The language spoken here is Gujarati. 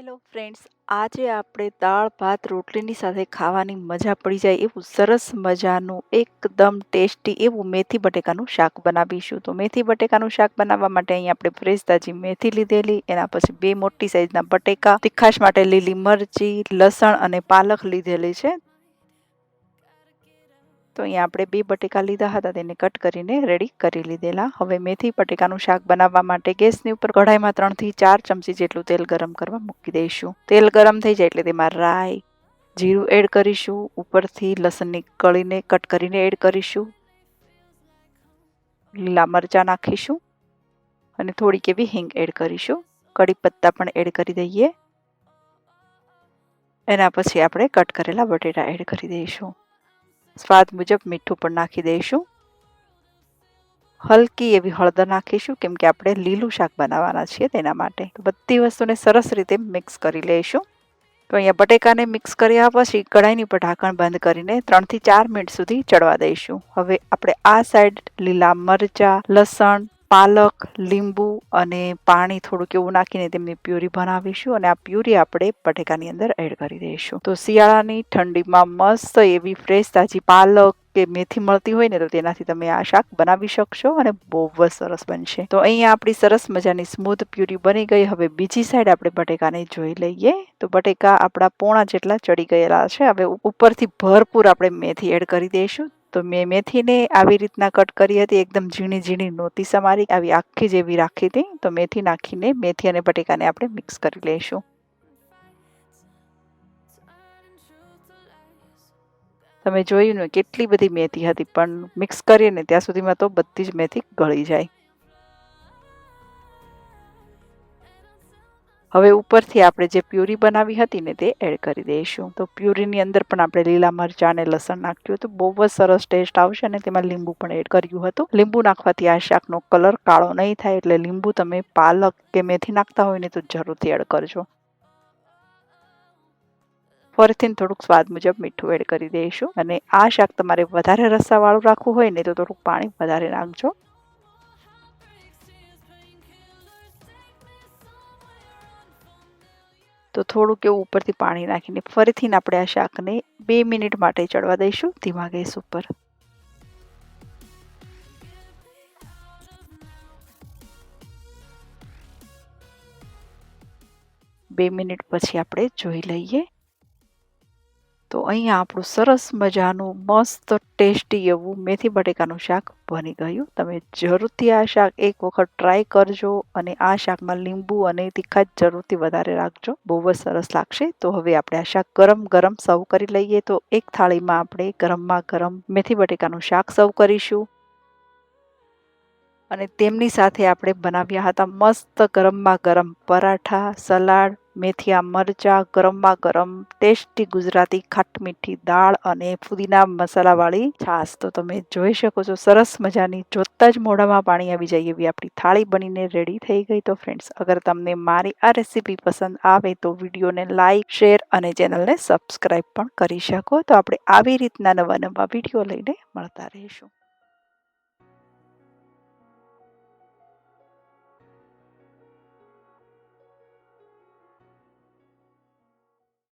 હેલો ફ્રેન્ડ્સ, આજે આપણે દાળ, ભાત, રોટલીની સાથે ખાવાની મજા પડી જાય એવું સરસ મજાનું, એકદમ ટેસ્ટી એવું મેથી બટેકાનું શાક બનાવીશું. તો મેથી બટેકાનું શાક બનાવવા માટે અહીં આપણે ફ્રેશ તાજી મેથી લીધેલી, એના પછી બે મોટી સાઈઝના બટેકા, તીખાશ માટે લીલી મરચી, લસણ અને પાલક લીધેલી છે. તો અહીંયા આપણે બે બટેકા લીધા હતા, તેને કટ કરીને રેડી કરી લીધેલા. હવે મેથી બટેકાનું શાક બનાવવા માટે ગેસની ઉપર કઢાઈમાં ત્રણથી ચાર ચમચી જેટલું તેલ ગરમ કરવા મૂકી દઈશું. તેલ ગરમ થઈ જાય એટલે તેમાં રાઈ, જીરું એડ કરીશું, ઉપરથી લસણની કળીને કટ કરીને એડ કરીશું. લીલા મરચાં નાખીશું અને થોડીક એવી હિંગ એડ કરીશું. કડી પત્તા પણ એડ કરી દઈએ. એના પછી આપણે કટ કરેલા બટેટા એડ કરી દઈશું. સ્વાદ મુજબ મીઠું પણ નાખી દઈશું. હલકી એવી હળદર નાખીશું, કેમ કે આપણે લીલું શાક બનાવવાના છીએ તેના માટે. બધી વસ્તુને સરસ રીતે મિક્સ કરી લઈશું. તો અહીંયા બટેકાને મિક્સ કર્યા પછી કઢાઈની પર ઢાંકણ બંધ કરીને ત્રણથી ચાર મિનિટ સુધી ચડવા દઈશું. હવે આપણે આ સાઈડ લીલા મરચાં, લસણ પાલક, લીંબુ અને પાણી થોડુંક એવું નાખીને તેમની પ્યુરી બનાવીશું અને આ પ્યુરી આપણે બટેકાની અંદર એડ કરી દઈશું. તો શિયાળાની ઠંડીમાં મસ્ત એવી ફ્રેશ તાજી પાલક કે મેથી મળતી હોય ને તો તેનાથી તમે આ શાક બનાવી શકશો અને બહુ જ સરસ બનશે. તો અહીંયા આપણી સરસ મજાની સ્મૂથ પ્યુરી બની ગઈ. હવે બીજી સાઈડ આપણે બટેકાને જોઈ લઈએ. તો બટેકા આપણા પોણા જેટલા ચડી ગયેલા છે. હવે ઉપરથી ભરપૂર આપણે મેથી એડ કરી દઈશું. તો મેં મેથીને આવી રીતના કટ કરી હતી, એકદમ ઝીણી ઝીણી નોતી સમારી, આવી આખી જેવી રાખી હતી. તો મેથી નાખીને, મેથી અને બટેકાને આપણે મિક્સ કરી લઈશું. તમે જોયું ને કેટલી બધી મેથી હતી, પણ મિક્સ કરીએ ને ત્યાં સુધીમાં તો બધી જ મેથી ગળી જાય. હવે ઉપરથી આપણે જે પ્યુરી બનાવી હતી ને તે એડ કરી દઈશું. તો પ્યુરીની અંદર પણ આપણે લીલા મરચાં અને લસણ નાખ્યું હતું. બહુ જ સરસ ટેસ્ટ આવશે અને તેમાં લીંબુ પણ એડ કર્યું હતું. લીંબુ નાખવાથી આ શાકનો કલર કાળો નહીં થાય એટલે લીંબુ તમે પાલક કે મેથી નાખતા હોય ને તો જરૂરથી એડ કરજો. ફરીથી થોડુંક સ્વાદ મુજબ મીઠું એડ કરી દઈશું. અને આ શાક તમારે વધારે રસાવાળું રાખવું હોય ને તો થોડુંક પાણી વધારે નાખજો. તો થોડુંક એવું ઉપરથી પાણી નાખીને ફરીથી આપણે આ શાકને બે મિનિટ માટે ચડવા દઈશું. ધીમા ગેસ ઉપર. બે મિનિટ પછી આપણે જોઈ લઈએ. તો અહીંયા આપણું સરસ મજાનું, મસ્ત, ટેસ્ટી એવું મેથી બટેકાનું શાક બની ગયું. તમે જરૂરથી આ શાક એક વખત ટ્રાય કરજો અને આ શાકમાં લીંબુ અને તીખા જરૂરથી વધારે રાખજો. બહુ જ સરસ લાગશે. તો હવે આપણે આ શાક ગરમ ગરમ સર્વ કરી લઈએ. તો એક થાળીમાં આપણે ગરમમાં ગરમ મેથી બટેકાનું શાક સર્વ કરીશું. અને તેમની સાથે આપણે બનાવ્યા હતા મસ્ત ગરમમાં ગરમ પરાઠા, સલાડ મેથીયા મરચાં, ગરમમાં ગરમ, ટેસ્ટી ગુજરાતી ખાટ મીઠી દાળ અને ફુદીના મસાલાવાળી છાશ. તો તમે જોઈ શકો છો, સરસ મજાની, જોતા જ મોઢામાં પાણી આવી જાય એવી આપણી થાળી બનીને રેડી થઈ ગઈ. તો ફ્રેન્ડ્સ અગર તમને મારી આ રેસીપી પસંદ આવે તો વિડીયોને લાઇક શેર અને ચેનલને સબસ્ક્રાઈબ પણ કરી શકો. તો આપણે આવી રીતના નવા નવા વીડિયો લઈને મળતા રહીશું.